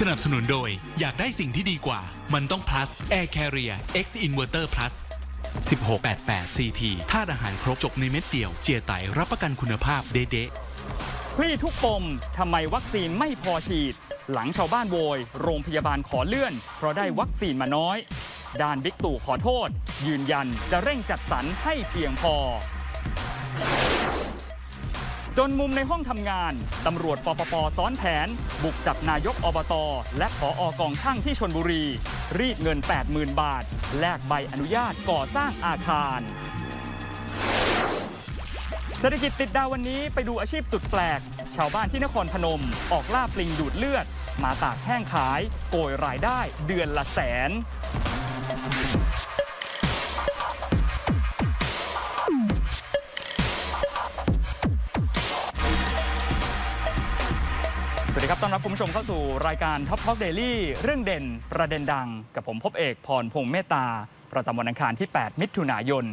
สนับสนุนโดย อยากได้สิ่งที่ดีกว่า มันต้อง plus Air Carrier X Inverter Plus 1688 CT ธาตุอาหารครบจบในเม็ดเดียว เจียไตรับประกันคุณภาพเด๊ะๆคลี่ทุกปมทำไมวัคซีนไม่พอฉีด หลังชาวบ้านโวย โรงพยาบาลขอเลื่อน เพราะได้วัคซีนมาน้อย ด้านบิ๊กตู่ขอโทษ ยืนยันจะเร่งจัดสรรให้เพียงพอ จนมุมในห้องทำงาน ตำรวจปปปซ้อนแผน บุกจับนายกอบต และขออกองช่างที่ชนบุรี รีดเงิน 80,000 บาท แลกใบอนุญาตก่อสร้างอาคารเศรษฐกิจติดดาววันนี้ไปดูอาชีพสุดแปลก ชาวบ้านที่นครพนม ออกล่าปลิงดูดเลือด มาตากแห้งขาย โกยรายได้เดือนละแสน สวัสดีครับ ต้อนรับคุณผู้ชมเข้าสู่รายการ Top Talk Daily เรื่องเด่นประเด็นดัง กับผมพบเอกพรพงษ์เมตตา ประจำวันอังคารที่ 8 มิถุนายน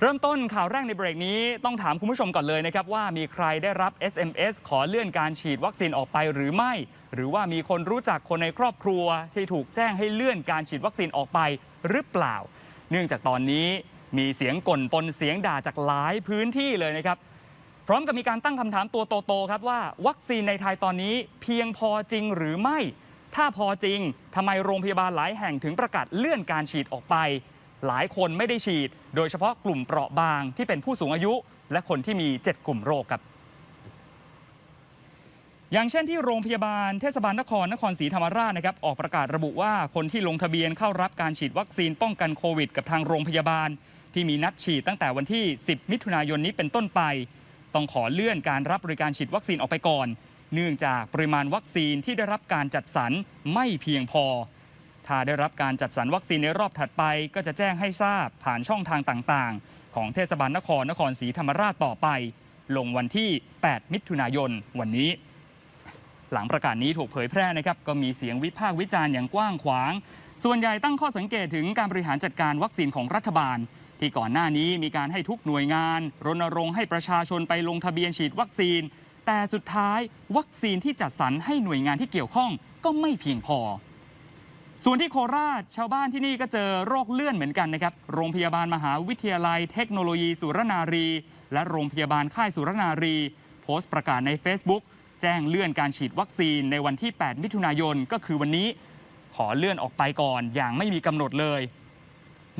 เริ่มต้นข่าวแรกในเบรกนี้ต้องถามคุณผู้ชมก่อนเลยนะครับว่ามีใครได้รับ SMS ขอเลื่อนการฉีดวัคซีนออกไปหรือไม่ หรือว่ามีคนรู้จักคนในครอบครัว ที่ถูกแจ้งให้เลื่อนการฉีดวัคซีนออกไปหรือเปล่า เนื่องจากตอนนี้มีเสียงก่นปนเสียงด่าจากหลายพื้นที่เลยนะครับ พร้อมกับมีการตั้งคำถามตัวโตๆครับว่า วัคซีนในไทยตอนนี้เพียงพอจริงหรือไม่ ถ้าพอจริงทำไมโรงพยาบาลหลายแห่งถึงประกาศเลื่อนการฉีดออกไป หลายคนไม่ได้ฉีด โดยเฉพาะกลุ่มเปราะบางที่เป็นผู้สูงอายุ และคนที่มี 7 กลุ่มโรคครับอย่างเช่นที่โรงพยาบาลเทศบาลนครนครศรีธรรมราชนะครับออกประกาศระบุว่าคนที่ลงทะเบียนเข้ารับการฉีดวัคซีนป้องกันโควิด กับทางโรงพยาบาล ที่มีนัดฉีดตั้งแต่วันที่ 10 มิถุนายนนี้เป็นต้นไป ต้องขอเลื่อนการรับบริการฉีดวัคซีนออกไปก่อน เนื่องจากปริมาณวัคซีนที่ได้รับการจัดสรรไม่เพียงพอ ถ้าได้รับการจัดสรรวัคซีนในรอบถัดไป ก็จะแจ้งให้ทราบผ่านช่องทางต่างๆ ของเทศบาลนครนครศรีธรรมราชต่อไป ลงวันที่ 8 มิถุนายนวันนี้หลังประกาศนี้ถูกเผยแพร่นะครับก็มีเสียงวิพากษ์วิจารณ์อย่างกว้างขวาง ส่วนใหญ่ตั้งข้อสังเกตถึงการบริหารจัดการวัคซีนของรัฐบาล ที่ก่อนหน้านี้มีการให้ทุกหน่วยงาน รณรงค์ให้ประชาชนไปลงทะเบียนฉีดวัคซีน แต่สุดท้ายวัคซีนที่จัดสรรให้หน่วยงานที่เกี่ยวข้องก็ไม่เพียงพอ ส่วนที่โคราชชาวบ้านที่นี่ก็เจอโรคเลื่อนเหมือนกันนะครับ โรงพยาบาลมหาวิทยาลัย เทคโนโลยีสุรนารี และโรงพยาบาลค่ายสุรนารี โพสต์ประกาศใน Facebook แจ้งเลื่อนการฉีดวัคซีนในวันที่ 8 มิถุนายนก็คือวันนี้ ขอเลื่อนออกไปก่อนอย่างไม่มีกำหนดเลย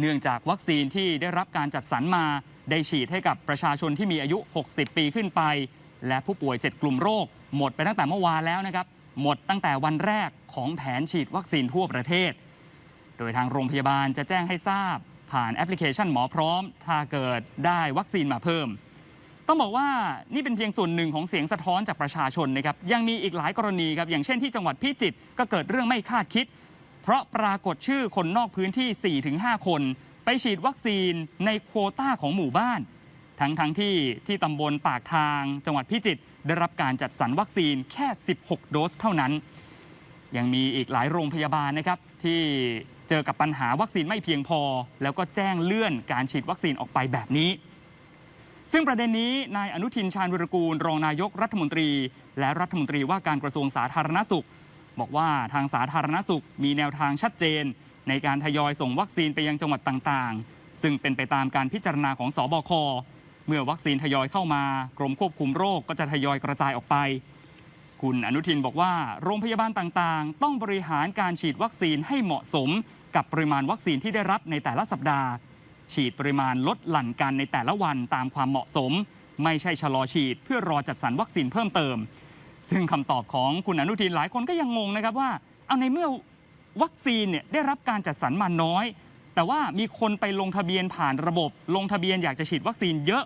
เนื่องจากวัคซีนที่ได้รับการจัดสรรมา ได้ฉีดให้กับประชาชนที่มีอายุ 60 ปีขึ้นไป และผู้ป่วย 7 กลุ่มโรค หมดไปตั้งแต่เมื่อวานแล้วนะครับหมดตั้งแต่วันแรกของแผนฉีดวัคซีนทั่วประเทศ โดยทางโรงพยาบาลจะแจ้งให้ทราบ ผ่านแอปพลิเคชันหมอพร้อม ถ้าเกิดได้วัคซีนมาเพิ่ม ต้องบอกว่านี่เป็นเพียงส่วนหนึ่งของเสียงสะท้อนจากประชาชนนะครับยังมีอีกหลายกรณีครับอย่างเช่นที่จังหวัดพิจิตรก็เกิดเรื่องไม่คาดคิด เพราะปรากฏชื่อคนนอกพื้นที่ 4-5 คน ไปฉีดวัคซีนในโควต้าของหมู่บ้าน ทั้งทั้งที่ที่ตำบลปากทาง จังหวัดพิจิตรได้รับการจัดสรรวัคซีนแค่ 16 โดสเท่านั้น ยังมีอีกหลายโรงพยาบาลนะครับที่เจอกับปัญหาวัคซีนไม่เพียงพอ แล้วก็แจ้งเลื่อนการฉีดวัคซีนออกไปแบบนี้ ซึ่งประเด็นนี้นายอนุทินชาญวิรกูล รองนายกรัฐมนตรี และรัฐมนตรีว่าการกระทรวงสาธารณสุข บอกว่าทางสาธารณสุขมีแนวทางชัดเจน ในการทยอยส่งวัคซีนไปยังจังหวัดต่างๆ ซึ่งเป็นไปตามการพิจารณาของสอบค เมื่อวัคซีนทยอยเข้ามากรมควบคุมโรคก็จะทยอยกระจายออกไป คุณอนุทินบอกว่า โรงพยาบาลต่างๆ ต้องบริหารการฉีดวัคซีนให้เหมาะสม กับปริมาณวัคซีนที่ได้รับในแต่ละสัปดาห์ ฉีดปริมาณลดหลั่นกันในแต่ละวันตามความเหมาะสม ไม่ใช่ชะลอฉีดเพื่อรอจัดสรรวัคซีนเพิ่มเติม ซึ่งคำตอบของคุณอนุทินหลายคนก็ยังงงนะครับว่า เอาในเมื่อวัคซีนเนี่ยได้รับการจัดสรรมาน้อย แต่ว่ามีคนไปลงทะเบียนผ่านระบบ ลงทะเบียนอยากจะฉีดวัคซีนเยอะ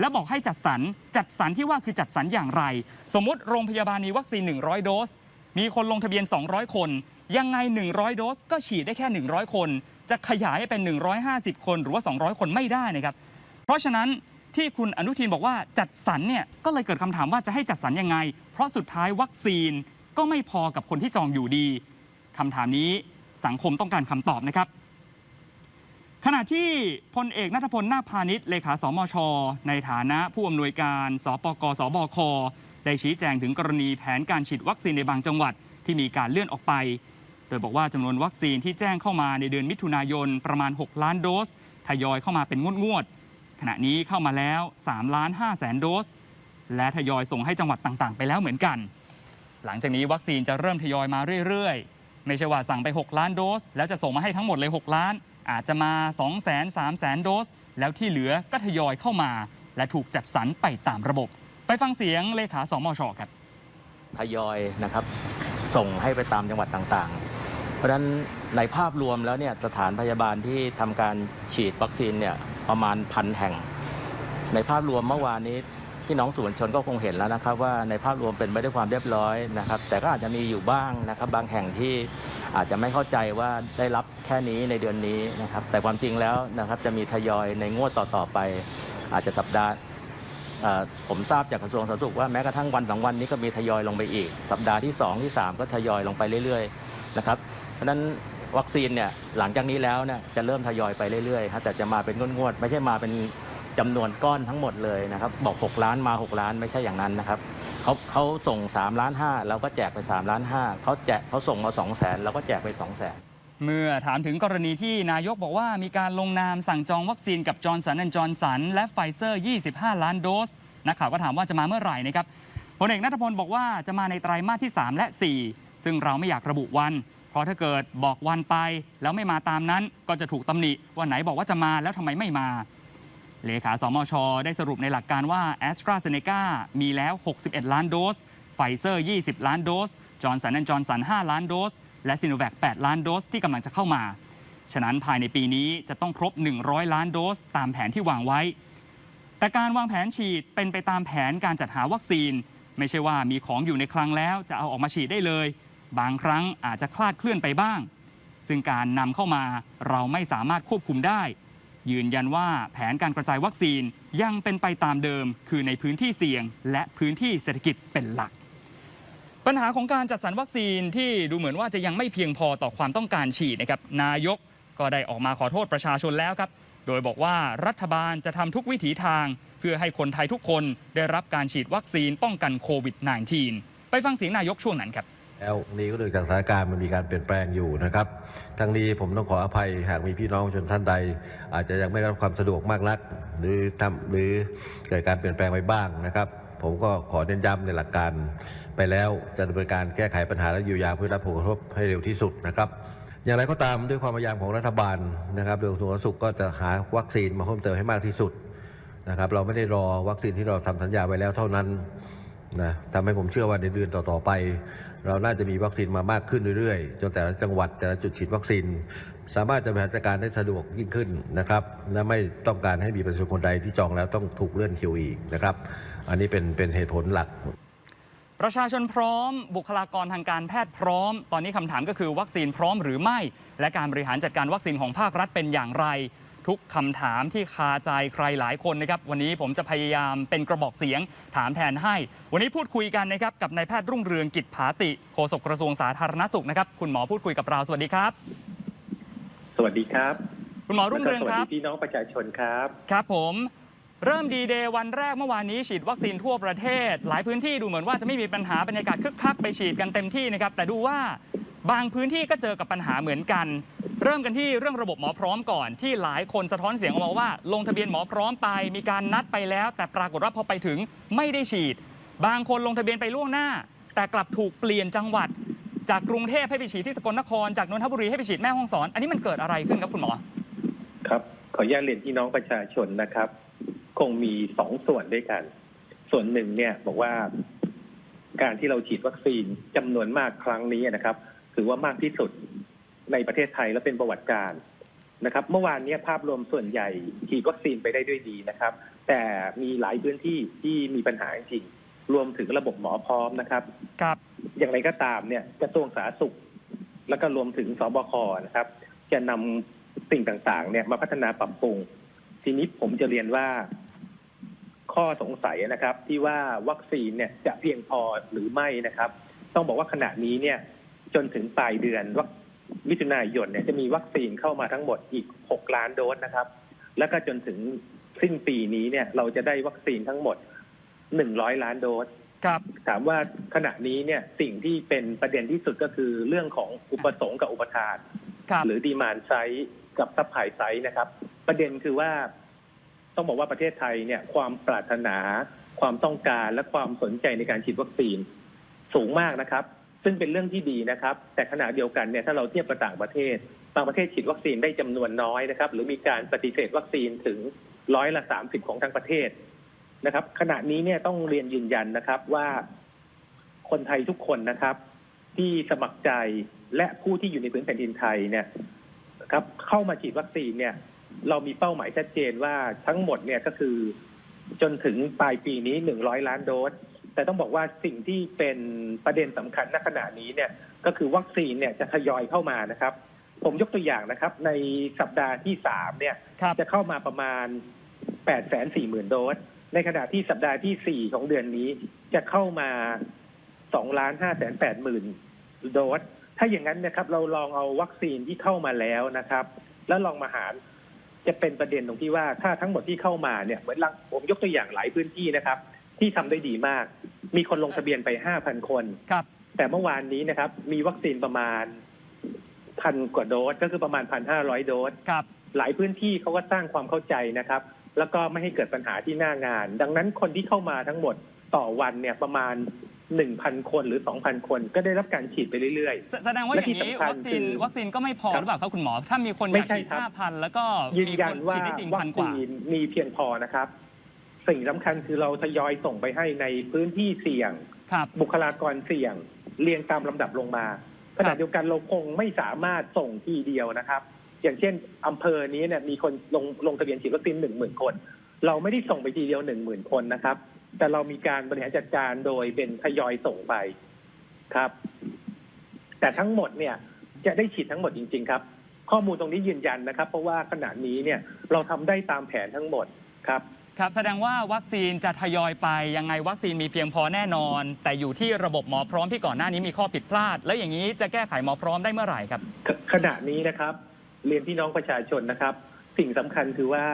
แล้วบอกให้จัดสรรจัดสรรที่ว่าคือจัดสรรอย่างไร สมมติโรงพยาบาลมีวัคซีน 100 โดส มีคนลงทะเบียน 200 คน ยังไง 100 โดส ก็ฉีดได้แค่ 100 คน จะขยายให้เป็น 150 คนหรือว่า 200 คนไม่ได้นะครับ เพราะฉะนั้น ที่คุณอนุทินบอกว่าจัดสรรเนี่ยก็เลยเกิดคำถามว่าจะให้จัดสรรยังไง เพราะสุดท้ายวัคซีนก็ไม่พอกับคนที่จองอยู่ดีคำถามนี้สังคมต้องการคำตอบนะครับ ขณะที่พลเอกนัทพลนาคพาณิชย์เลขาสมช ในฐานะผู้อำนวยการ สปกสบค ได้ชี้แจงถึงกรณีแผนการฉีดวัคซีนในบางจังหวัดที่มีการเลื่อนออกไป โดยบอกว่าจำนวนวัคซีนที่แจ้งเข้ามาในเดือนมิถุนายนประมาณ 6 ล้านโดส ทยอยเข้ามาเป็นงวดๆ ขณะนี้เข้ามาแล้ว3ล้าน5แสนโดส และทยอยส่งให้จังหวัดต่างๆ ไปแล้วเหมือนกัน หลังจากนี้วัคซีนจะเริ่มทยอยมาเรื่อยๆ ไม่ใช่ว่าสั่งไป 6 ล้านโดส แล้วจะส่งมาให้ทั้งหมดเลย 6 ล้าน อาจจะมา 2 0 0 0 0 0 3 0 0 0 0 โดส แล้วที่เหลือก็ทยอยเข้ามา และถูกจัดสรรไปตามระบบ ไปฟังเสียงเลขาสมชครับทยอยนะครับส่งให้ไปตามจังหวัดต่างๆ เพราะฉะนั้นในภาพรวมแล้วเนี่ยสถานพยาบาลที่ทำการฉีดวัคซีนเนี่ย ประมาณพันแห่ง ในภาพรวมเมื่อวานนี้พี่น้องสื่อมวลชนก็คงเห็นแล้วนะครับ ว่าในภาพรวมเป็นไปด้วยความเรียบร้อยนะครับ แต่ก็อาจจะมีอยู่บ้างนะครับ บางแห่งที่อาจจะไม่เข้าใจว่าได้รับแค่นี้ในเดือนนี้นะครับ แต่ความจริงแล้วนะครับจะมีทยอยในงวดต่อๆไป อาจจะสัปดาห์ผมทราบจากกระทรวงสาธารณสุขว่าแม้กระทั่งวันสองวันนี้ก็มีทยอยลงไปอีก สัปดาห์ที่ 2 ที่ 3 ก็ทยอยลงไปเรื่อยๆนะครับเพราะฉะนั้น วัคซีนเนี่ยหลังจากนี้แล้วเนี่ยจะเริ่มทยอยไปเรื่อยๆฮะแต่จะมาเป็นงวดๆไม่ใช่มาเป็นจำนวนก้อนทั้งหมดเลยนะครับ บอก 6 ล้านมา 6 ล้านไม่ใช่อย่างนั้นนะครับเขาเขาส่ง 3 ล้าน5เราก็แจกไป3ล้าน5เขาแจกเขาส่งมา2 0 0 0 0 0เราก็แจกไป2 0 0 0 0 0เมื่อถามถึงกรณีที่นายกบอกว่ามีการลงนามสั่งจองวัคซีนกับจอร์นสันแอนจอร์นสันและไฟเซอร์ 25 ล้านโดสนักข่าวก็ถามว่าจะมาเมื่อไหร่นะครับพลเอกนัทพลบอกว่าจะมาในไตรามาสที่ 3 และ 4 ซึ่งเราไม่อยากระบุวัน เพราะถ้าเกิดบอกวันไปแล้วไม่มาตามนั้นก็จะถูกตำหนิว่าไหนบอกว่าจะมาแล้วทำไมไม่มา เลขาสมช ได้สรุปในหลักการว่า a s t r a z เซ e c a มีแล้ว 61 ล้านโดสไฟเซอร์ 20 ล้านโดสจอร์นสันแอนจอร์นสัน 5 ล้านโดส และซิโนแวค 8 ล้านโดสที่กำลังจะเข้ามา ฉะนั้นภายในปีนี้จะต้องครบ 100 ล้านโดส ตามแผนที่วางไว้ แต่การวางแผนฉีดเป็นไปตามแผนการจัดหาวัคซีน ไม่ใช่ว่ามีของอยู่ในคลังแล้วจะเอาออกมาฉีดได้เลย บางครั้งอาจจะคลาดเคลื่อนไปบ้าง ซึ่งการนำเข้ามาเราไม่สามารถควบคุมได้ ยืนยันว่าแผนการกระจายวัคซีนยังเป็นไปตามเดิม คือในพื้นที่เสี่ยง และพื้นที่เศรษฐกิจเป็นหลัก ปัญหาของการจัดสรรวัคซีนที่ดูเหมือนว่าจะยังไม่เพียงพอต่อความต้องการฉีดนะครับนายกก็ได้ออกมาขอโทษประชาชนแล้วครับ โดยบอกว่ารัฐบาลจะทำทุกวิถีทาง เพื่อให้คนไทยทุกคนได้รับการฉีดวัคซีนป้องกันโควิด -19 ไปฟังเสียงนายกช่วงนั้นครับ แล้วนี้ก็เนื่องจากสถานการณ์มันมีการเปลี่ยนแปลงอยู่นะครับ ทั้งนี้ผมต้องขออภัยหากมีพี่น้องประชาชนท่านใด อาจจะยังไม่ได้รับความสะดวกมากนัก หรือทำหรือเกิดการเปลี่ยนแปลงไปบ้างนะครับ ผมก็ขอเน้นย้ำในหลักการไปแล้วจะดำเนินการแก้ไขปัญหาและเยียวยาเพื่อรับผลกระทบให้เร็วที่สุดนะครับ อย่างไรก็ตามด้วยความพยายามของรัฐบาลนะครับโดยกระทรวงสาธารณสุขก็จะหาวัคซีนมาเพิ่มเติมให้มากที่สุดนะครับ เราไม่ได้รอวัคซีนที่เราทำสัญญาไว้แล้วเท่านั้นนะทำให้ผมเชื่อว่าในเดือนต่อๆไป เราน่าจะมีวัคซีนมามากขึ้นเรื่อยๆ จนแต่ละจังหวัดแต่ละจุดฉีดวัคซีน สามารถจะบริหารจัดการได้สะดวกยิ่งขึ้นนะครับและไม่ต้องการให้มีประชาชนคนใดที่จองแล้วต้องถูกเลื่อนคิวอีกนะครับ อันนี้เป็นเป็นเหตุผลหลัก ประชาชนพร้อม บุคลากรทางการแพทย์พร้อม ตอนนี้คำถามก็คือวัคซีนพร้อมหรือไม่ และการบริหารจัดการวัคซีนของภาครัฐเป็นอย่างไร ทุกคำถามที่คาใจใครหลายคนนะครับ วันนี้ผมจะพยายามเป็นกระบอกเสียงถามแทนให้ วันนี้พูดคุยกันนะครับกับนายแพทย์รุ่งเรืองกิจผาติโฆษกกระทรวงสาธารณสุขนะครับ คุณหมอพูดคุยกับเราสวัสดีครับ สวัสดีครับ คุณหมอรุ่งเรืองแล้วก็คสวัรับสดีพี่น้องประชาชนครับครับผมเริ่มดีเดย์วันแรกเมื่อวานนี้ฉีดวัคซีนทั่วประเทศ หลายพื้นที่ดูเหมือนว่าจะไม่มีปัญหาบรรยากาศคึกคักไปฉีดกันเต็มที่นะครับ แต่ดูว่าบางพื้นที่ก็เจอกับปัญหาเหมือนกัน เริ่มกันที่เรื่องระบบหมอพร้อมก่อนที่หลายคนสะท้อนเสียงออกมาว่า ลงทะเบียนหมอพร้อมไป มีการนัดไปแล้ว แต่ปรากฏว่าพอไปถึงไม่ได้ฉีด บางคนลงทะเบียนไปล่วงหน้า แต่กลับถูกเปลี่ยนจังหวัด จากกรุงเทพให้ไปฉีดที่สกลนครจากนนทบุรีให้ไปฉีดแม่ฮ่องสอน อันนี้มันเกิดอะไรขึ้นครับคุณหมอ ครับขออนุญาตเรียนพี่น้องประชาชนนะครับ คงมีสองส่วนด้วยกัน ส่วนหนึ่งเนี่ยบอกว่า การที่เราฉีดวัคซีนจำนวนมากครั้งนี้นะครับถือว่ามากที่สุด ในประเทศไทยและเป็นประวัติการนะครับ เมื่อวานเนี้ภาพรวมส่วนใหญ่ฉีดวัคซีนไปได้ด้วยดีนะครับ แต่มีหลายพื้นที่ที่มีปัญหาจริงๆรวมถึงระบบหมอพร้อมนะครับครับ อย่างไรก็ตามเนี่ยกระทรวงสาธารณสุข แล้วก็รวมถึงสบคนะครับ จะนำสิ่งต่างๆ เนี่ยมาพัฒนาปรับปรุง ทีนี้ผมจะเรียนว่า ข้อสงสัยนะครับ ที่ว่าวัคซีนเนี่ยจะเพียงพอหรือไม่นะครับ ต้องบอกว่าขณะนี้เนี่ย จนถึงปลายเดือนวัค มิถุนายนเนี่ยจะมีวัคซีนเข้ามาทั้งหมดอีก 6 ล้านโดสนะครับ แล้วก็จนถึงสิ้นปีนี้เนี่ยเราจะได้วัคซีนทั้งหมด 100 ล้านโดสครับถามว่าขณะนี้เนี่ยสิ่งที่เป็นประเด็นที่สุดก็คือเรื่องของอุปสงค์กับอุปทานครับหรือดีมานไซส์กับซัพพลายไซส์นะครับ ประเด็นคือว่า ต้องบอกว่าประเทศไทยเนี่ย ความปรารถนา ความต้องการและความสนใจในการฉีดวัคซีนสูงมากนะครับ ซึ่งเป็นเรื่องที่ดีนะครับ แต่ขณะเดียวกันเนี่ยถ้าเราเทียบกับต่างประเทศ บางประเทศฉีดวัคซีนได้จำนวนน้อยนะครับ หรือมีการปฏิเสธวัคซีนถึงร้อยละสามสิบของทั้งประเทศนะครับ ขณะนี้เนี่ยต้องเรียนยืนยันนะครับว่าคนไทยทุกคนนะครับ ที่สมัครใจและผู้ที่อยู่ในพื้นแผ่นดินไทยเนี่ยครับเข้ามาฉีดวัคซีนเนี่ย เรามีเป้าหมายชัดเจนว่าทั้งหมดเนี่ยก็คือจนถึงปลายปีนี้หนึ่งร้อยล้านโดส แต่ต้องบอกว่าสิ่งที่เป็นประเด็นสำคัญณขณะนี้เนี่ยก็คือวัคซีนเนี่ยจะทยอยเข้ามานะครับ ผมยกตัวอย่างนะครับ ในสัปดาห์ที่สามเนี่ยครับจะเข้ามาประมาณแปดแสนสี่หมื่นโดส ในขณะที่สัปดาห์ที่สี่ของเดือนนี้จะเข้ามาสองล้านห้าแสนแปดหมื่นโดส ถ้าอย่างนั้นนะครับ เราลองเอาวัคซีนที่เข้ามาแล้วนะครับ แล้วลองมาหารจะเป็นประเด็นตรงที่ว่าถ้าทั้งหมดที่เข้ามาเนี่ยเหมือนลังผมยกตัวอย่างหลายพื้นที่นะครับ ที่ทำได้ดีมาก มีคนลงทะเบียนไปห้าพันคน ครับ แต่เมื่อวานนี้นะครับ มีวัคซีนประมาณพันกว่าโดส ก็คือประมาณพันห้าร้อยโดส ครับ หลายพื้นที่เขาก็สร้างความเข้าใจนะครับ แล้วก็ไม่ให้เกิดปัญหาที่หน้างาน ดังนั้นคนที่เข้ามาทั้งหมดต่อวันเนี่ยประมาณหนึ่งพันคนหรือสองพันคน ก็ได้รับการฉีดไปเรื่อย แสแสดงว่าอย่างนี้และที่สำคัญวัคซีนคือวัคซีนก็ไม่พอครับหรือเปล่าครับคุณหมอ ถ้ามีคนอไม่ยากใช่ฉีดครับห้าพันแล้วก็ๆ ยืนมียัคนนว่าฉีดได้จริงวัพันคกว่า ซีนมีเพียงพอนะครับ สิ่งสำคัญคือเราทยอยส่งไปให้ในพื้นที่เสี่ยง ครับ บุคลากรเสี่ยง เรียงตามลำดับลงมาขณะเดียวกันเราคงไม่สามารถส่งทีเดียวนะครับ อย่างเช่นอำเภอนี้เนี่ยมีคนลงลงทะเบียนฉีดวัคซีนหนึ่งหมื่นคน เราไม่ได้ส่งไปทีเดียวหนึ่งหมื่นคนนะครับ แต่เรามีการบริหารจัดการโดยเป็นทยอยส่งไปครับ แต่ทั้งหมดเนี่ยจะได้ฉีดทั้งหมดจริง ๆ ครับ ข้อมูลตรงนี้ยืนยันนะครับ เพราะว่าขณะนี้เนี่ยเราทำได้ตามแผนทั้งหมดครับ ครับแสดงว่าวัคซีนจะทยอยไป ยังไงวัคซีนมีเพียงพอแน่นอน แต่อยู่ที่ระบบหมอพร้อมที่ก่อนหน้านี้มีข้อผิดพลาด แล้วอย่างนี้จะแก้ไขหมอพร้อมได้เมื่อไหร่ครับ ขณะนี้นะครับ เรียนพี่น้องประชาชนนะครับ สิ่งสำคัญคือว่า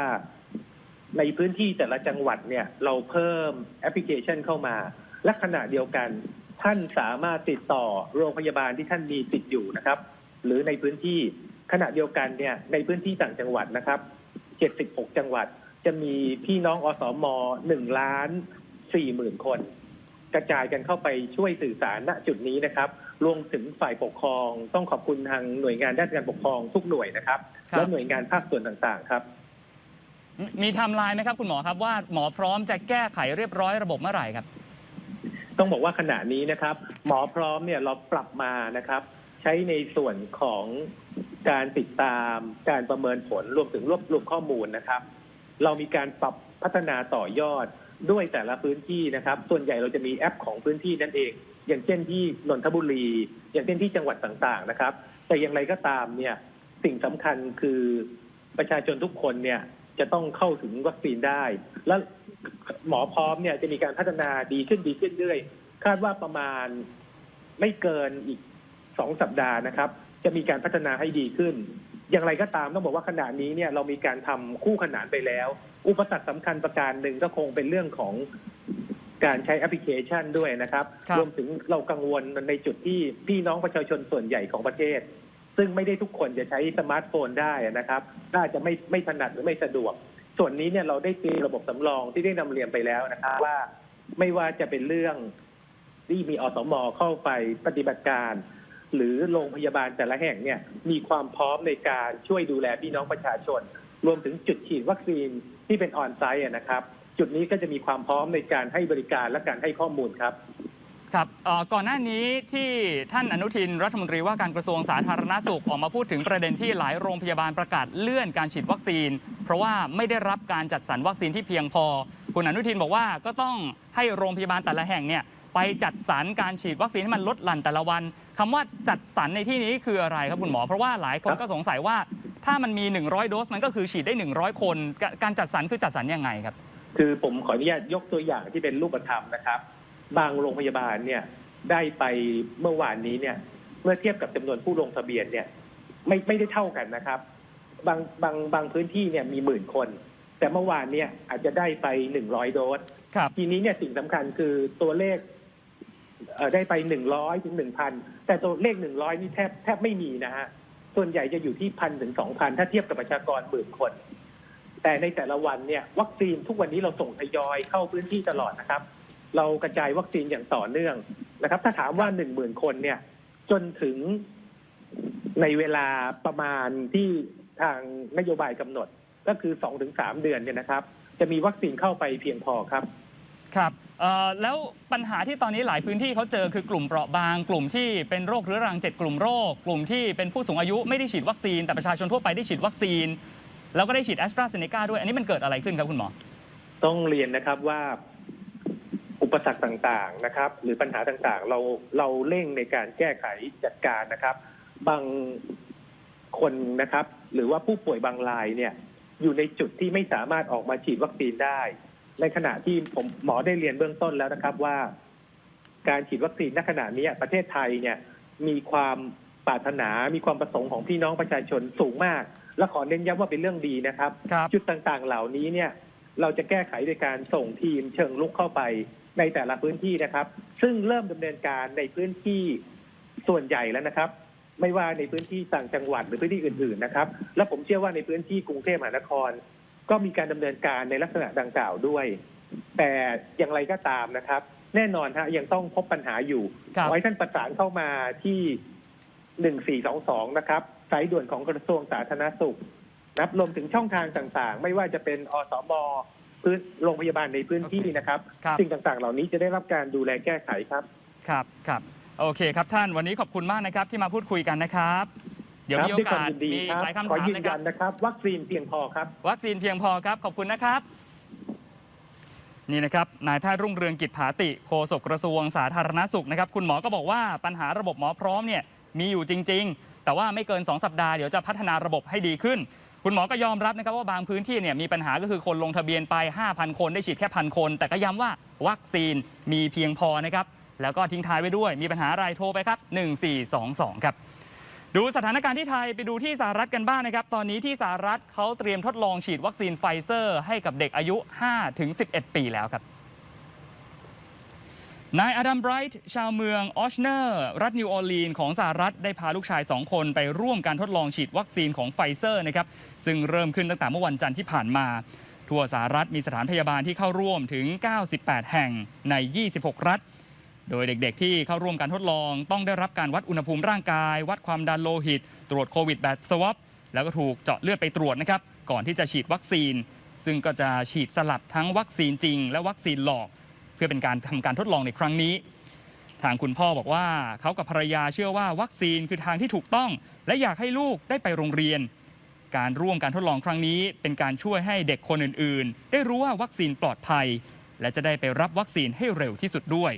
ในพื้นที่แต่ละจังหวัดเนี่ยเราเพิ่มแอปพลิเคชันเข้ามา และขณะเดียวกัน ท่านสามารถติดต่อโรงพยาบาลที่ท่านมีติดอยู่นะครับ หรือในพื้นที่ขณะเดียวกันเนี่ยในพื้นที่ต่างจังหวัดนะครับ 76 จังหวัด จะมีพี่น้องอสมหนึ่งล้านสี่หมื่นคน กระจายกันเข้าไปช่วยสื่อสารณจุดนี้นะครับ รวมถึงฝ่ายปกครอง ต้องขอบคุณทางหน่วยงานด้านการปกครองทุกหน่วยนะครับ ครับ และหน่วยงานภาคส่วนต่างๆครับ มีไทม์ไลน์ไหมครับคุณหมอครับว่าหมอพร้อมจะแก้ไขเรียบร้อยระบบเมื่อไหร่ครับ ต้องบอกว่าขณะนี้นะครับ หมอพร้อมเนี่ยเราปรับมานะครับ ใช้ในส่วนของการติดตาม การประเมินผลรวมถึงรวบรวมข้อมูลนะครับ เรามีการปรับพัฒนาต่อยอดด้วยแต่ละพื้นที่นะครับ ส่วนใหญ่เราจะมีแอปของพื้นที่นั่นเอง อย่างเช่นที่นนทบุรี อย่างเช่นที่จังหวัดต่างๆนะครับ แต่อย่างไรก็ตามเนี่ยสิ่งสำคัญคือประชาชนทุกคนเนี่ยจะต้องเข้าถึงวัคซีนได้ และหมอพร้อมเนี่ยจะมีการพัฒนาดีขึ้นดีขึ้นเรื่อยคาดว่าประมาณไม่เกินอีกสองสัปดาห์นะครับ จะมีการพัฒนาให้ดีขึ้น อย่างไรก็ตามต้องบอกว่าขณะนี้เนี่ยเรามีการทำคู่ขนานไปแล้ว อุปสรรคสำคัญประการหนึ่งก็คงเป็นเรื่องของการใช้แอปพลิเคชันด้วยนะครับครับ รวมถึงเรากังวลในจุดที่พี่น้องประชาชนส่วนใหญ่ของประเทศ ซึ่งไม่ได้ทุกคนจะใช้สมาร์ทโฟนได้นะครับน่าจะไม่ไม่ถนัดหรือไม่สะดวก ส่วนนี้เนี่ยเราได้เตรียมระบบสำรองที่ได้นำเรียนไปแล้วนะครับ ว่าไม่ว่าจะเป็นเรื่องที่มีอสมเข้าไปปฏิบัติการ หรือโรงพยาบาลแต่ละแห่งเนี่ยมีความพร้อมในการช่วยดูแลพี่น้องประชาชน รวมถึงจุดฉีดวัคซีนที่เป็นออนไซต์นะครับ จุดนี้ก็จะมีความพร้อมในการให้บริการและการให้ข้อมูลครับครับก่อนหน้านี้ที่ท่านอนุทินรัฐมนตรีว่าการกระทรวงสาธารณสุขออกมาพูดถึงประเด็นที่หลายโรงพยาบาลประกาศเลื่อนการฉีดวัคซีน เพราะว่าไม่ได้รับการจัดสรรวัคซีนที่เพียงพอ คุณอนุทินบอกว่าก็ต้องให้โรงพยาบาลแต่ละแห่งเนี่ย ไปจัดสรรการฉีดวัคซีนให้มันลดหลั่นแต่ละวันคำว่าจัดสรรในที่นี้คืออะไรครับคุณหมอ เพราะว่าหลายคนครับก็สงสัยว่าถ้ามันมี 100 โดสมันก็คือฉีดได้ 100 คนกการจัดสรรคือจัดสรรยังไงครับ คือผมขออนุญาตยกตัวอย่างที่เป็นรูปธรรมนะครับ บางโรงพยาบาลเนี่ยได้ไปเมื่อวานนี้เนี่ยเมื่อเทียบกับจำนวนผู้ลงทะเบียนเนี่ยไม่ไม่ได้เท่ากันนะครับ บางบางบางพื้นที่เนี่ยมีหมื่นคน แต่เมื่อวานเนี่ยอาจจะได้ไปหนึ่งร้อยโดสครับทีนี้เนี่ยสิ่งสำคัญคือตัวเลขเอ่อ ได้ไปหนึ่งร้อยถึงหนึ่งพันแต่ตัวเลขหนึ่งร้อยนี่แทบแทบไม่มีนะฮะส่วนใหญ่จะอยู่ที่พันถึงสองพันถ้าเทียบกับประชากรหมื่นคน แต่ในแต่ละวันเนี่ย วัคซีนทุกวันนี้เราส่งทยอยเข้าพื้นที่ตลอดนะครับ เรากระจายวัคซีนอย่างต่อเนื่องนะครับ ถ้าถามว่าหนึ่งหมื่นคนเนี่ย จนถึงในเวลาประมาณที่ทางนโยบายกำหนด ก็คือสองถึงสามเดือนเนี่ยนะครับ จะมีวัคซีนเข้าไปเพียงพอครับ ครับแล้วปัญหาที่ตอนนี้หลายพื้นที่เขาเจอคือกลุ่มเปราะบาง กลุ่มที่เป็นโรคเรื้อรัง 7 กลุ่มโรค กลุ่มที่เป็นผู้สูงอายุไม่ได้ฉีดวัคซีน แต่ประชาชนทั่วไปได้ฉีดวัคซีน แล้วก็ได้ฉีดแอสตราเซเนกาด้วย อันนี้มันเกิดอะไรขึ้นครับคุณหมอ ต้องเรียนนะครับว่าอุปสรรคต่างๆนะครับ หรือปัญหาต่างๆ เราเราเร่งในการแก้ไขจัดการนะครับ บางคนนะครับ หรือว่าผู้ป่วยบางรายเนี่ยอยู่ในจุดที่ไม่สามารถออกมาฉีดวัคซีนได้ ในขณะที่ผมหมอได้เรียนเบื้องต้นแล้วนะครับว่า การฉีดวัคซีนณขณะนี้ประเทศไทยเนี่ยมีความปรารถนา มีความประสงค์ของพี่น้องประชาชนสูงมาก และขอเน้นย้ำว่าเป็นเรื่องดีนะครับครับจุดต่างๆเหล่านี้เนี่ยเราจะแก้ไขโดยการส่งทีมเชิงลุกเข้าไปในแต่ละพื้นที่นะครับ ซึ่งเริ่มดำเนินการในพื้นที่ส่วนใหญ่แล้วนะครับ ไม่ว่าในพื้นที่ต่างจังหวัดหรือพื้นที่อื่นๆนะครับ และผมเชื่อว่าในพื้นที่กรุงเทพมหานคร ก็มีการดำเนินการในลักษณะดังกล่าวด้วย แต่อย่างไรก็ตามนะครับ แน่นอนฮะยังต้องพบปัญหาอยู่ครัขบอให้ท่านประสานเข้ามาที่หนึ่งสี่สองสองนะครับสายด่วนของกระทรวงสาธารณสุขนะครับรวมถึงช่องทางต่างๆ ไม่ว่าจะเป็นอสมพื้นโรงพยาบาลในพื้นที่นะครับครับสิ่งต่างๆ เหล่านี้จะได้รับการดูแลแก้ไขครับ ครับครับโอเคครับท่านวันนี้ขอบคุณมากนะครับที่มาพูดคุยกันนะครับ เดี๋ยวครับมีโอด้วยควากามสยินดีมีครับหลายคำขอถามยืนนะคยัรับนนะครับ วัคซีนเพียงพอครับ วัคซีนเพียงพอครับ ขอบคุณนะครับนี่นะครับนายแพทย์รุ่งเรืองกิจผาติโฆษกกระทรวงสาธารณสุขนะครับ คุณหมอก็บอกว่าปัญหาระบบหมอพร้อมเนี่ยมีอยู่จริง ๆ แต่ว่าไม่เกิน 2 สัปดาห์เดี๋ยวจะพัฒนาระบบให้ดีขึ้น คุณหมอก็ยอมรับนะครับว่าบางพื้นที่เนี่ยมีปัญหาก็คือคนลงทะเบียนไป 5,000 คนได้ฉีดแค่พันคน แต่ก็ย้ำว่าวัคซีนมีเพียงพอนะครับแล้วก็ทิ้งท้ายไว้ด้วยมีปัญหาอะไรโทรไปครับ 1422 ครับ ดูสถานการณ์ที่ไทยไปดูที่สหรัฐกันบ้างนะครับ ตอนนี้ที่สหรัฐเขาเตรียมทดลองฉีดวัคซีนไฟเซอร์ให้กับเด็กอายุ 5-11 ปีแล้วครับนายอดัมไบรท์ชาวเมืองออชเนอร์ รัฐนิวออร์ลีนของสหรัฐได้พาลูกชาย 2 คนไปร่วมการทดลองฉีดวัคซีนของไฟเซอร์นะครับซึ่งเริ่มขึ้นตั้งแต่เมื่อวันจันทร์ที่ผ่านมา ทั่วสหรัฐมีสถานพยาบาลที่เข้าร่วมถึง 98 แห่งใน 26 รัฐ โดยเด็กๆ ที่เข้าร่วมการทดลอง ต้องได้รับการวัดอุณหภูมิร่างกาย วัดความดันโลหิต ตรวจโควิดแบบสวอปแล้วก็ถูกเจาะเลือดไปตรวจนะครับ ก่อนที่จะฉีดวัคซีน ซึ่งก็จะฉีดสลับทั้งวัคซีนจริง และวัคซีนหลอก เพื่อเป็นการทำการทดลองในครั้งนี้ ทางคุณพ่อบอกว่าเขากับภรรยาเชื่อว่าวัคซีนคือทางที่ถูกต้อง และอยากให้ลูกได้ไปโรงเรียน การร่วมการทดลองครั้งนี้ เป็นการช่วยให้เด็กคนอื่น ๆ ได้รู้ว่าวัคซีนปลอดภัย และจะได้ไปรับวัคซีนให้เร็วที่สุดด้วย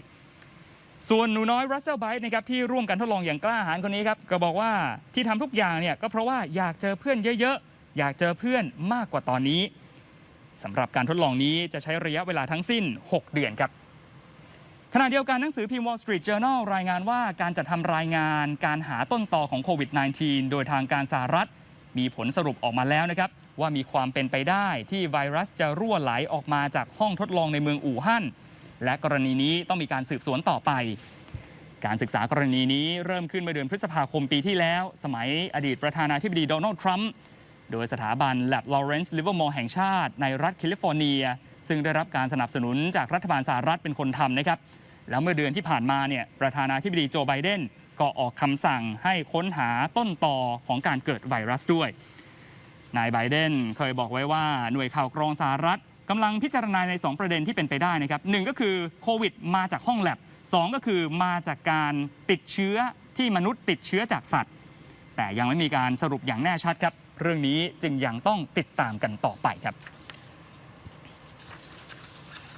ส่วนหนูน้อยรัสเซลไบต์นะครับที่ร่วมกันทดลองอย่างกล้าหาญคนนี้ครับก็บอกว่าที่ทำทุกอย่างเนี่ยก็เพราะว่าอยากเจอเพื่อนเยอะๆ อยากเจอเพื่อนมากกว่าตอนนี้สำหรับการทดลองนี้จะใช้ระยะเวลาทั้งสิ้น 6 เดือนครับขณะเดียวกันหนังสือพิมพ์ Wall Street Journal รายงานว่าการจัดทำรายงานการหาต้นต่อของโควิด -19 โดยทางการสหรัฐ มีผลสรุปออกมาแล้วนะครับว่ามีความเป็นไปได้ที่ไวรัสจะรั่วไหลออกมาจากห้องทดลองในเมืองอู่ฮั่น และกรณีนี้ต้องมีการสืบสวนต่อไป การศึกษากรณีนี้เริ่มขึ้นเมื่อเดือนพฤษภาคมปีที่แล้ว สมัยอดีตประธานาธิบดีโดนัลด์ทรัมป์โดยสถาบัน Lab Lawrence Livermore แห่งชาติ ในรัฐแคลิฟอร์เนีย ซึ่งได้รับการสนับสนุนจากรัฐบาลสหรัฐเป็นคนทำนะครับ แล้วเมื่อเดือนที่ผ่านมาเนี่ยประธานาธิบดีโจไบเดนก็ออกคำสั่งให้ค้นหาต้นต่อของการเกิดไวรัสด้วย นายไบเดนเคยบอกไว้ว่าหน่วยข่าวกรองสหรัฐ กำลังพิจารณาใน 2 ประเด็นที่เป็นไปได้นะครับหนึ่งก็คือโควิดมาจากห้องแลบสองก็คือมาจากการติดเชื้อที่มนุษย์ติดเชื้อจากสัตว์ แต่ยังไม่มีการสรุปอย่างแน่ชัดครับ เรื่องนี้จึงยังต้องติดตามกันต่อไปครับ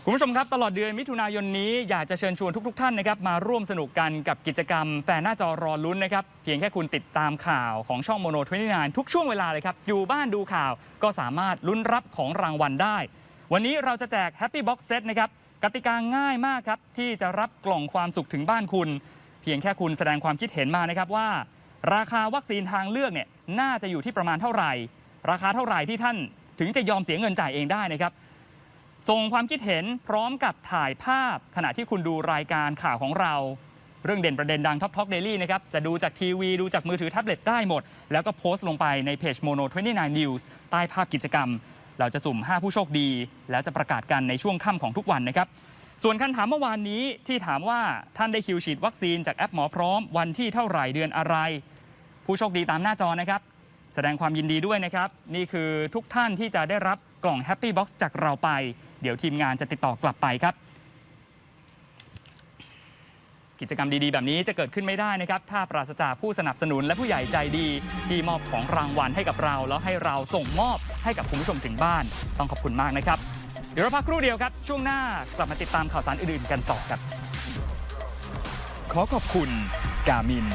คุณผู้ชมครับ ตลอดเดือนมิถุนายนนี้อยากจะเชิญชวนทุกๆท่านนะครับมาร่วมสนุกกันกับกิจกรรมแฟนหน้าจอรอลุ้นนะครับเพียงแค่คุณติดตามข่าวของช่องโมโน29ทุกช่วงเวลาเลยครับอยู่บ้านดูข่าวก็สามารถลุ้นรับของรางวัลได้ วันนี้เราจะแจก Happy Box Set นะครับกติกาง่ายมากครับ ที่จะรับกล่องความสุขถึงบ้านคุณ เพียงแค่คุณแสดงความคิดเห็นมานะครับว่า ราคาวัคซีนทางเลือกเนี่ยน่าจะอยู่ที่ประมาณเท่าไหร่ ราคาเท่าไหร่ที่ท่านถึงจะยอมเสียเงินจ่ายเองได้นะครับส่งความคิดเห็นพร้อมกับถ่ายภาพ ขณะที่คุณดูรายการข่าวของเรา เรื่องเด่นประเด็นดังท็อปท็อกเดลี่นะครับจะดูจากทีวี ดูจากมือถือแท็บเล็ตได้หมด แล้วก็โพสต์ลงไปในเพจ Mono 29 News ใต้ภาพกิจกรรม เราจะสุ่ม 5 ผู้โชคดี แล้วจะประกาศกันในช่วงค่ำของทุกวันนะครับ ส่วนคำถามเมื่อวานนี้ที่ถามว่าท่านได้คิวฉีดวัคซีนจากแอปหมอพร้อม วันที่เท่าไหร่เดือนอะไร ผู้โชคดีตามหน้าจอนะครับ แสดงความยินดีด้วยนะครับ นี่คือทุกท่านที่จะได้รับกล่องแฮปปี้บ็อกซ์จากเราไป เดี๋ยวทีมงานจะติดต่อกลับไปครับ กิจกรรมดีๆ แบบนี้จะเกิดขึ้นไม่ได้นะครับ ถ้าปราศจากผู้สนับสนุนและผู้ใหญ่ใจดี ที่มอบของรางวัลให้กับเรา แล้วให้เราส่งมอบให้กับคุณผู้ชมถึงบ้าน ต้องขอบคุณมากนะครับ เดี๋ยวเราพักครู่เดียวครับ ช่วงหน้ากลับมาติดตามข่าวสารอื่นๆกันต่อครับ ขอขอบคุณ กามิน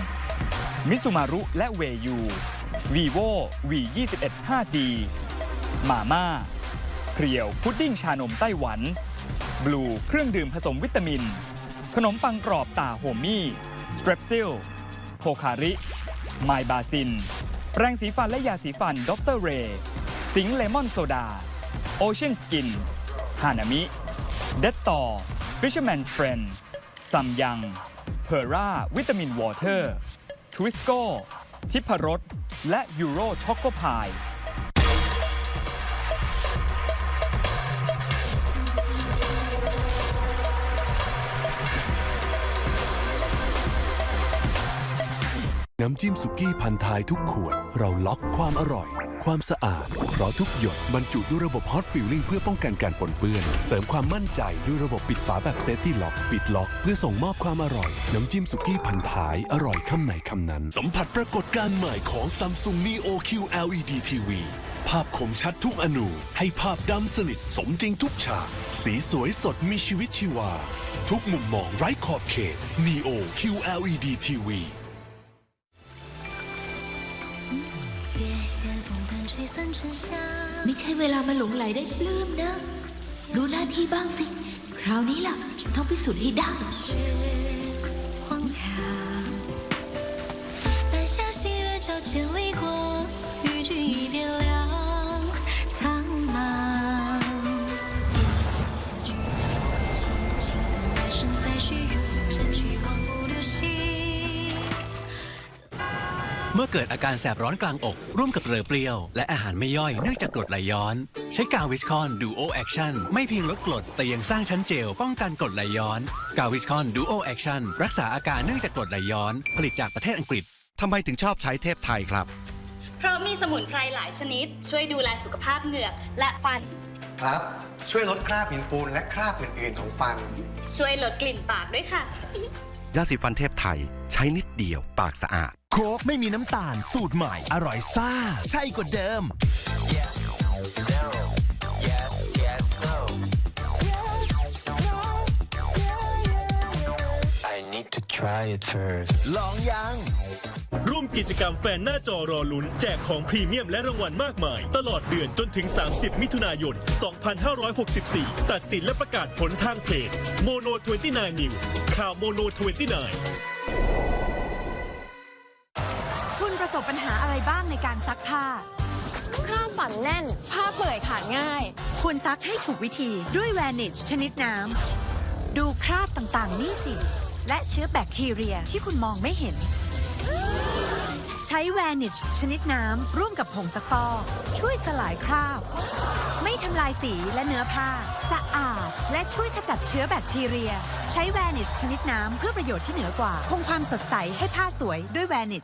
มิสุมารุและเวยู vivo v 2 1 5G มาม่าเพรียวพุดดิ้งชานมไต้หวัน บลูเครื่องดื่มผสมวิตามิน ขนมปังกรอบตาโฮมี่สเตรปซิลโพคาริไมบาซิน แปรงสีฟันและยาสีฟันดรเรย์สิงเลมอนโซดา โอเชียนสกิน ฮานามิ เดตต่อฟิชเชอร์แมนส์เฟรนซัมยัง เพอร่า วิตามินวอเตอร์ ทวิสโก้ ทิพรสและยูโรช็อกโกพาย น้ำจิ้มสุกี้พันท้ายทุกขวด เราล็อกความอร่อย ความสะอาด เพราะทุกหยดบรรจุด้วยระบบฮอตฟิลลิ่งเพื่อป้องกันการปนเปื้อน เสริมความมั่นใจด้วยระบบปิดฝาแบบเซฟตี้ล็อก ปิดล็อกเพื่อส่งมอบความอร่อย น้ำจิ้มสุกี้พันท้ายอร่อยคำไหนคำนั้น สัมผัสปรากฏการณ์ใหม่ของ Samsung Neo QLED TV ภาพคมชัดทุกอนูให้ภาพดำสนิทสมจริงทุกฉาก สีสวยสดมีชีวิตชีวา ทุกมุมมองไร้ขอบเขต Neo QLED TV ไม่ใช่เวลามาหลงไหลได้ปลื้มนะ รู้หน้าที่บ้างสิ คราวนี้ล่ะ ต้องพิสูจน์ให้ได้ 是荒凉，半夏细月照千里过，与君一别 เมื่อเกิดอาการแสบร้อนกลางอก ร่วมกับเรือเปรี้ยว และอาหารไม่ย่อยเนื่องจากกรดไหลย้อน ใช้กาวิสคอนดูโอแอคชั่นไม่เพียงลดกรด แต่ยังสร้างชั้นเจลป้องกันกรดไหลย้อน กาวิสคอนดูโอแอคชั่นรักษาอาการเนื่องจากกรดไหลย้อน ผลิตจากประเทศอังกฤษทำไมถึงชอบใช้เทพไทยครับ เพราะมีสมุนไพรหลายชนิด ช่วยดูแลสุขภาพเหงือกและฟัน ครับ ช่วยลดคราบหินปูนและคราบอื่นๆของฟัน ช่วยลดกลิ่นปากด้วยค่ะ ยาสีฟันเทพไทย ใช้นิดเดียวปากสะอาด โค้กไม่มีน้ำตาลสูตรใหม่อร่อยซ่า ใช่กว่าเดิมลองยังร่วมกิจกรรมแฟนหน้าจอรอลุ้น แจกของพรีเมียมและรางวัลมากมาย ตลอดเดือนจนถึง 30 มิถุนายน 2564 ตัดสินและประกาศผลทางเพจโมโน29 News ข่าวโมโน29 ประสบปัญหาอะไรบ้างในการซักผ้า คราบฝังแน่น ผ้าเปื่อยขาดง่าย ควรซักให้ถูกวิธีด้วยแวนิชชนิดน้ำ ดูคราบต่างๆ นี่สิ และเชื้อแบคทีเรียที่คุณมองไม่เห็น ใช้แวนิชชนิดน้ำ ร่วมกับผงซักฟอกช่วยสลายคราบ ไม่ทำลายสีและเนื้อผ้า สะอาด และช่วยขจัดเชื้อแบคทีเรีย ใช้แวนิชชนิดน้ำเพื่อประโยชน์ที่เหนือกว่า คงความสดใสให้ผ้าสวยด้วยแวนิช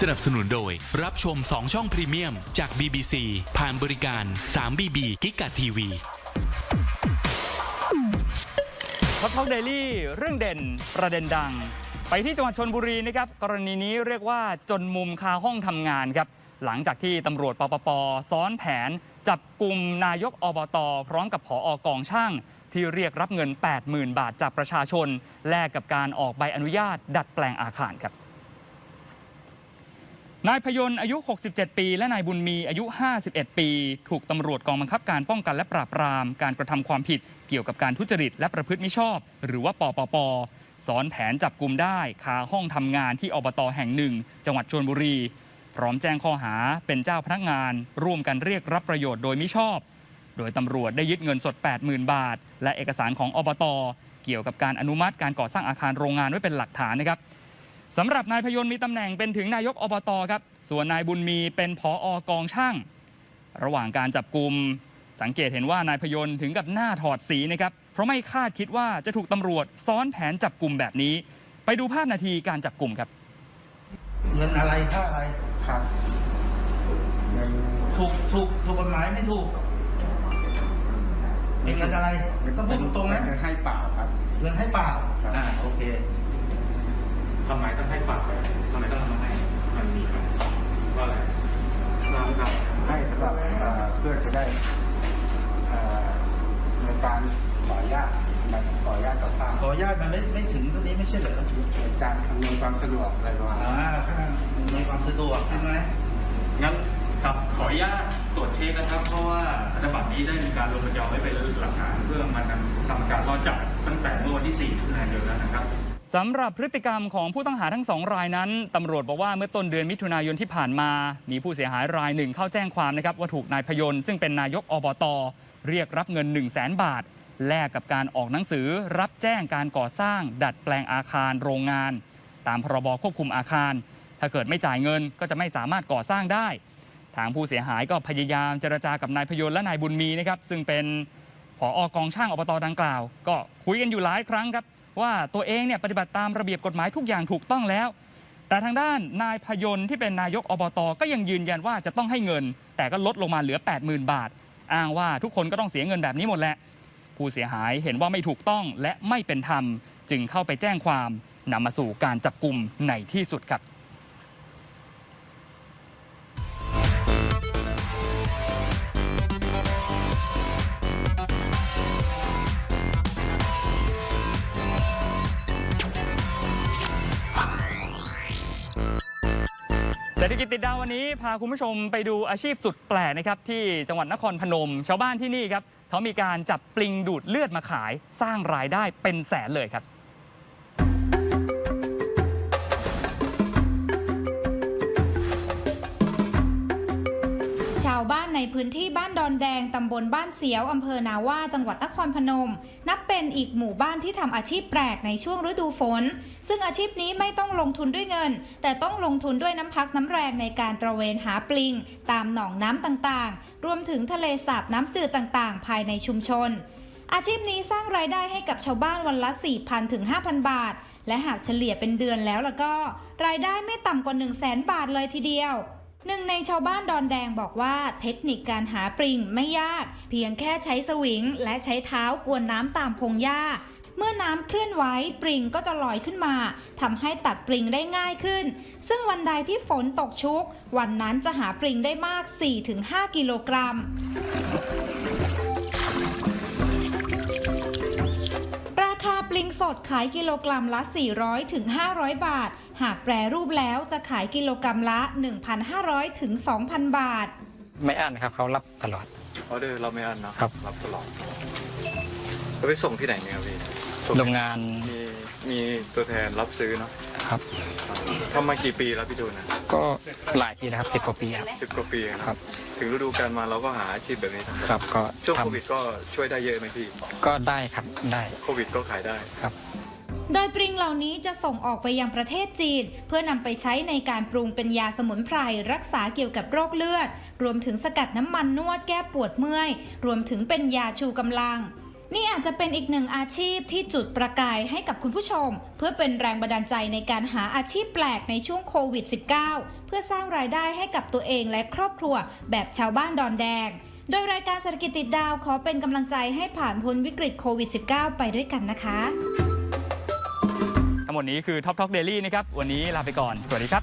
สนับสนุนโดย รับชม 2 ช่องพรีเมียม จาก BBC ผ่านบริการ 3BB กิกะทีวีท็อปท็อกเดลี่เรื่องเด่นประเด็นดัง ไปที่จังหวัดชนบุรีนะครับ กรณีนี้เรียกว่าจนมุมคาห้องทำงานครับ หลังจากที่ตำรวจปปปซ้อนแผน จับกลุ่มนายกอบต พร้อมกับผออกองช่าง ที่เรียกรับเงิน 80,000 บาทจากประชาชน แลกกับการออกใบอนุญาตดัดแปลงอาคารครับ นายพยนต์อายุ 67 ปี และนายบุญมีอายุ 51 ปี ถูกตำรวจกองบังคับการป้องกันและปราบปราม การกระทำความผิดเกี่ยวกับการทุจริตและประพฤติมิชอบ หรือว่าปปปซ้อนแผนจับกลุ่มได้คาห้องทำงานที่อบตแห่งหนึ่ง จังหวัดชลบุรี พร้อมแจ้งข้อหาเป็นเจ้าพนักงาน ร่วมกันเรียกรับประโยชน์โดยมิชอบ โดยตำรวจได้ยึดเงินสด 80,000 บาท และเอกสารของอบต เกี่ยวกับการอนุมัติการก่อสร้างอาคารโรงงานไว้เป็นหลักฐานนะครับ สำหรับนายพยนต์มีตำแหน่งเป็นถึงนายกอบตครับ ส่วนนายบุญมีเป็นผออกองช่าง ระหว่างการจับกลุ่มสังเกตเห็นว่านายพยนต์ถึงกับหน้าถอดสีนะครับ เพราะไม่คาดคิดว่าจะถูกตำรวจซ้อนแผนจับกลุ่มแบบนี้ ไปดูภาพนาทีการจับกลุ่มครับ เงินอะไรค่าอะไรครับถูกถูกถูกกฎหมายไม่ถูกเป็นเงินอะไรต้องพูดตรงๆนะเงินให้เปล่าครับเงินให้เปล่าอ่าโอเค ทำไมต้องให้ปากเลยทำไมต้องทำให้มันมีมันว่าอะไรเราเราให้สำหรับเอ่อเพื่อจะได้เอ่อในการขออนุญาตมันขออนุญาตกับสร้างขออนุญาตมันไม่ไม่ถึงตรงนี้ไม่ใช่เหรอในการอำนวยความสะดวกอะไรประมาณอ่านั้นค่าในความสะดวกใช่ไหมงั้นครับขออนุญาตตรวจเช็คนะครับ เพราะว่าธนบัตรนี้ได้มีการลงประจองไว้เป็นหลักฐานเพื่อมันทำการรอจับตั้งแต่เมื่อวันที่4มิถุนายนแล้วนะครับ สำหรับพฤติกรรมของผู้ต้องหาทั้งสองรายนั้นตำรวจบอกว่าเมื่อต้นเดือนมิถุนายนที่ผ่านมา มีผู้เสียหายรายหนึ่งเข้าแจ้งความนะครับว่าถูกนายพยนต์ซึ่งเป็นนายกอบต เรียกรับเงิน 1 0 0 0 0แสนบาท แลกกับการออกหนังสือรับแจ้งการก่อสร้าง ดัดแปลงอาคารโรงงาน ตามพรบควบคุมอาคาร ถ้าเกิดไม่จ่ายเงินก็จะไม่สามารถก่อสร้างได้ ทางผู้เสียหายก็พยายามเจรจากับนายพยนต์และนายบุญมีนะครับซึ่งเป็นผออกองช่างอบตดังกล่าว ก็คุยกันอยู่หลายครั้งครับ ว่าตัวเองเนี่ยปฏิบัติตามระเบียบกฎหมายทุกอย่างถูกต้องแล้ว แต่ทางด้านนายพยนต์ที่เป็นนายกอบตก็ยังยืนยันว่าจะต้องให้เงิน แต่ก็ลดลงมาเหลือ 80,000 บาท อ้างว่าทุกคนก็ต้องเสียเงินแบบนี้หมดแหละผู้เสียหายเห็นว่าไม่ถูกต้องและไม่เป็นธรรม จึงเข้าไปแจ้งความนำมาสู่การจับกลุ่มในที่สุดครับ เศรษฐกิจติดดาววันนี้พาคุณผู้ชมไปดูอาชีพสุดแปลกนะครับที่จังหวัดนครพนม ชาวบ้านที่นี่ครับเขามีการจับปลิงดูดเลือดมาขายสร้างรายได้เป็นแสนเลยครับาวบ้านในพื้นที่บ้านดอนแดง ตำบลบ้านเสียว อำเภอนาว่า จังหวัดนครพนม นับเป็นอีกหมู่บ้านที่ทำอาชีพแปลกในช่วงฤดูฝน ซึ่งอาชีพนี้ไม่ต้องลงทุนด้วยเงิน แต่ต้องลงทุนด้วยน้ำพักน้ำแรงในการตระเวนหาปลิง ตามหนองน้ำต่างๆ รวมถึงทะเลสาบน้ำจืดต่างๆ ภายในชุมชน อาชีพนี้สร้างรายได้ให้กับชาวบ้านวันละ 4,000ถึง5,000 บาท และหากเฉลี่ยเป็นเดือนแล้วแล้วก็ รายได้ไม่ต่ำกว่า 1 0 0 0 0แบาทเลยทีเดียว หนึ่งในชาวบ้านดอนแดงบอกว่าเทคนิคการหาปริงไม่ยาก เพียงแค่ใช้สวิง และใช้เท้ากวนน้ำตามพงหญ้า เมื่อน้ำเคลื่อนไหวปริงก็จะลอยขึ้นมาทำให้ตัดปริงได้ง่ายขึ้น ซึ่งวันใดที่ฝนตกชุก วันนั้นจะหาปริงได้มาก 4-5 กิโลกรัม สดขายกิโลกรัมละ 400ถึง500 บาท หากแปรรูปแล้วจะขายกิโลกรัมละ 1,500ถึง2,000 บาท ไม่อั้นครับเขารับตลอดออเดอร์เราไม่อั้นเนาะครับรับตลอดแล้วไปส่งที่ไหนเนี่ยครับพี่ส่โรงงานมี มีตัวแทนรับซื้อเนาะครับ ทำมากี่ปีแล้วพี่ดูนะก็หลายปีนะครับสิบกว่าปีครับ สิบกว่าปีนะครับถึงฤดูกาลมาเราก็หาอาชีพแบบนี้ทำครับก็ช่วงทโควิดก็ช่วยได้เยอะไหมพี่ำก็ได้ครับได้โควิดก็ขายได้ ครับ โดยปริงเหล่านี้จะส่งออกไปยังประเทศจีน เพื่อนำไปใช้ในการปรุงเป็นยาสมุนไพรรักษาเกี่ยวกับโรคเลือด รวมถึงสกัดน้ำมันนวดแก้ปวดเมื่อย รวมถึงเป็นยาชูกำลัง นี่อาจจะเป็นอีกหนึ่งอาชีพที่จุดประกายให้กับคุณผู้ชม เพื่อเป็นแรงบันดาลใจในการหาอาชีพแปลกในช่วงโควิด -19 เพื่อสร้างรายได้ให้กับตัวเองและครอบครัว แบบชาวบ้านดอนแดง โดยรายการเศรษฐกิจติดดาวขอเป็นกำลังใจให้ผ่านพ้นวิกฤตโควิด -19 ไปด้วยกันนะคะ ทั้งหมดนี้คือ Top Talk Daily นะครับ วันนี้ลาไปก่อน สวัสดีครับ